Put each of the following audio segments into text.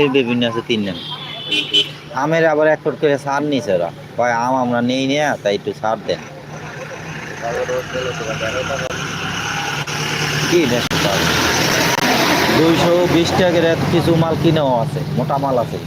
এই বিভিন্ন আছে, তিন নাম আমের আবার এক ফুট করে সার নিছে ওরা। কয়, আম আমরা নেই নিয়ে, তাই একটু সার দেন। কি দুইশো বিশ টাকার কিছু মাল কিনেও আছে, মোটা মাল আছে।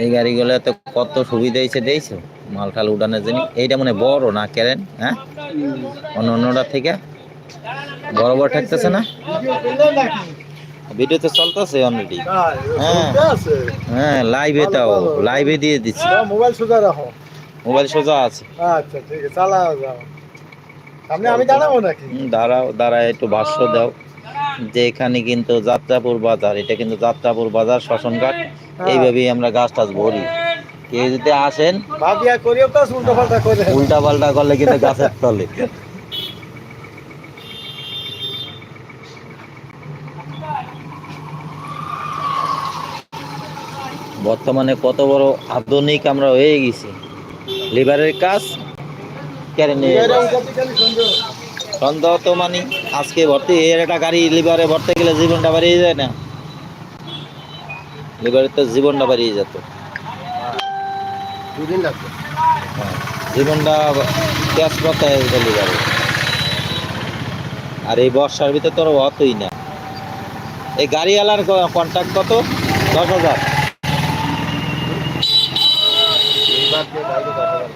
এই গাড়িগুলো তো কত সুবিধা হয়েছে দিয়েছ মাল টাল উঠানোর জন্য। এইটা মানে বড় না, কেরেন? হ্যাঁ? অন্য অন্যটা থেকে? বড় থাকতেছে না? ভিডিও তো চলতেছে অলরেডি হ্যাঁ। হ্যাঁ লাইভে তাও লাইভে দিয়ে দিচ্ছি। মোবাইল সোজা রাখো। মোবাইল সোজা আছে। আচ্ছা ঠিক আছে চালাও যাও। সামনে আমি দাঁড়াবো নাকি? দাঁড়াও দাঁড়ায় একটু ভাষ্য দাও। যে এখানে কিন্তু যাত্রাপুর বাজার এটা কিন্তু যাত্রাপুর বাজার শ্মশানঘাট। এইভাবেই আমরা গাছ টাছ ভরি। কেউ যদি আসেন ভাবিয়া করিও কাজ উল্টো পাল্টা করে। উল্টা পাল্টা করলে কিন্তু গাছের তলে। বর্তমানে কত বড় আধুনিক আমরা হয়ে গেছি। লিভারের কাজ কেড়ে নিয়ে সন্দেহ। তো মানি আজকে ভর্তি এর একটা গাড়ি লিভারে ভরতে গেলে জীবনটা বাড়িয়ে যায় না। লিভারের তো জীবনটা বাড়িয়ে যেত। দুদিন হ্যাঁ, জীবনটা লিভারে। আর এই বর্ষার ভিতরে তোর অতই না। এই গাড়িওয়ালার কন্ট্যাক্ট কত? দশ হাজার বাদ দিয়ে বাইরে দশ হাজার।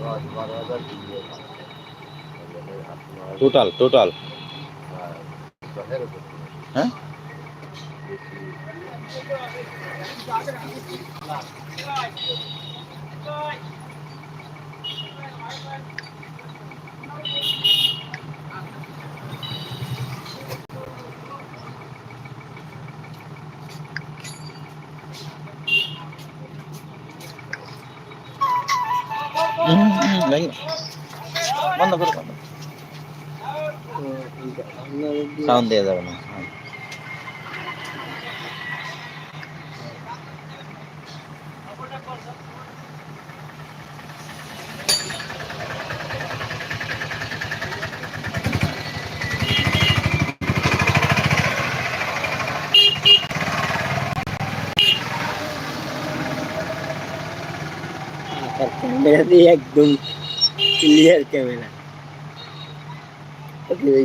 দশ, বারো হাজার দিয়ে দাও। আট, নয়, টোটাল টোটাল হ্যাঁ, উপর। হ্যাঁ সাউন্ড দেওয়া যাবে না। একদম ক্লিয়ার ক্যামেরা ওই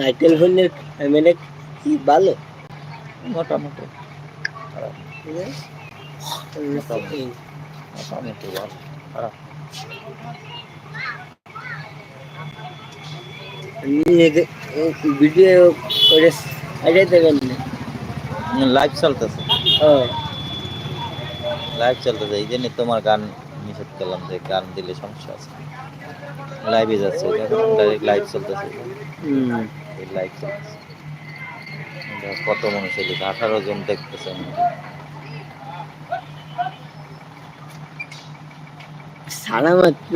নাইটেল ফোনের ক্যামেরা কি ভালো? মোটামুটি। মোটামুটি। ভালো। খারাপ। ভিডিও করে সাইডে দেবেন না? লাইভ চলতেছে। লাইভ চলতেছে। এই জন্য তোমার গান নিষেধ করলাম যে গান দিলে সমস্যা আছে। লাইভে যাচ্ছে। ডাইরেক্ট লাইভ চলতেছে। এটা কত মানুষ এলিছে আঠারো জন দেখতেছে সারা মাত্র।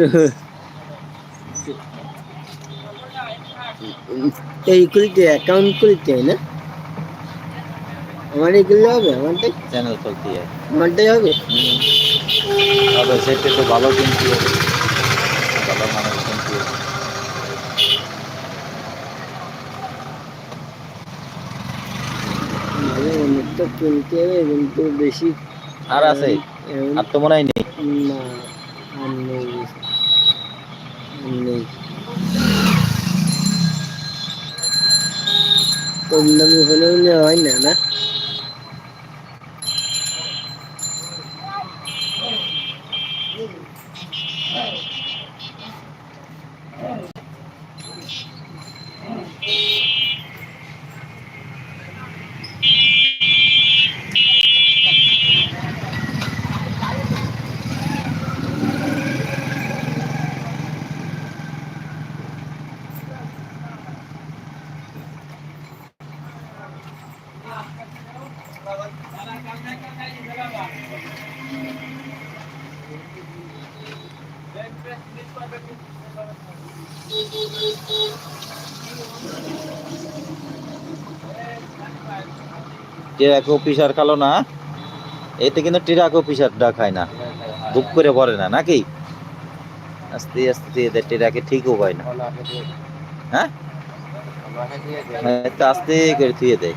এই খুলতে অ্যাকাউন্ট খুলতে হয় না? আমার এগুলো হবে আমারটাই? চ্যানেল চলতে হয় আমারটাই হবে? তবে সেটা তো ভালো কিনতে হবে। ভালো মানুষ কিনতে হবে ভালো অনেক তো কিনতে হবে কিন্তু বেশি আর আছে? আর তো মনে হয় নেই? না আর নেই নেই। কম দামি হলেও নেওয়া হয় না না? টিরাক অফিসার খালো না এতে কিন্তু টিরাক অফিসারটা খায় না। ধূপ করে পড়ে না নাকি? আস্তে আস্তে এদের টিরাকে ঠিকও পায় না। হ্যাঁ? হ্যাঁ, আস্তে করে থুয়ে দেয়।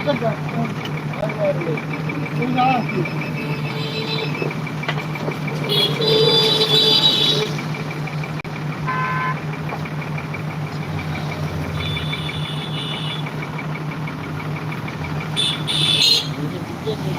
একটু সরকার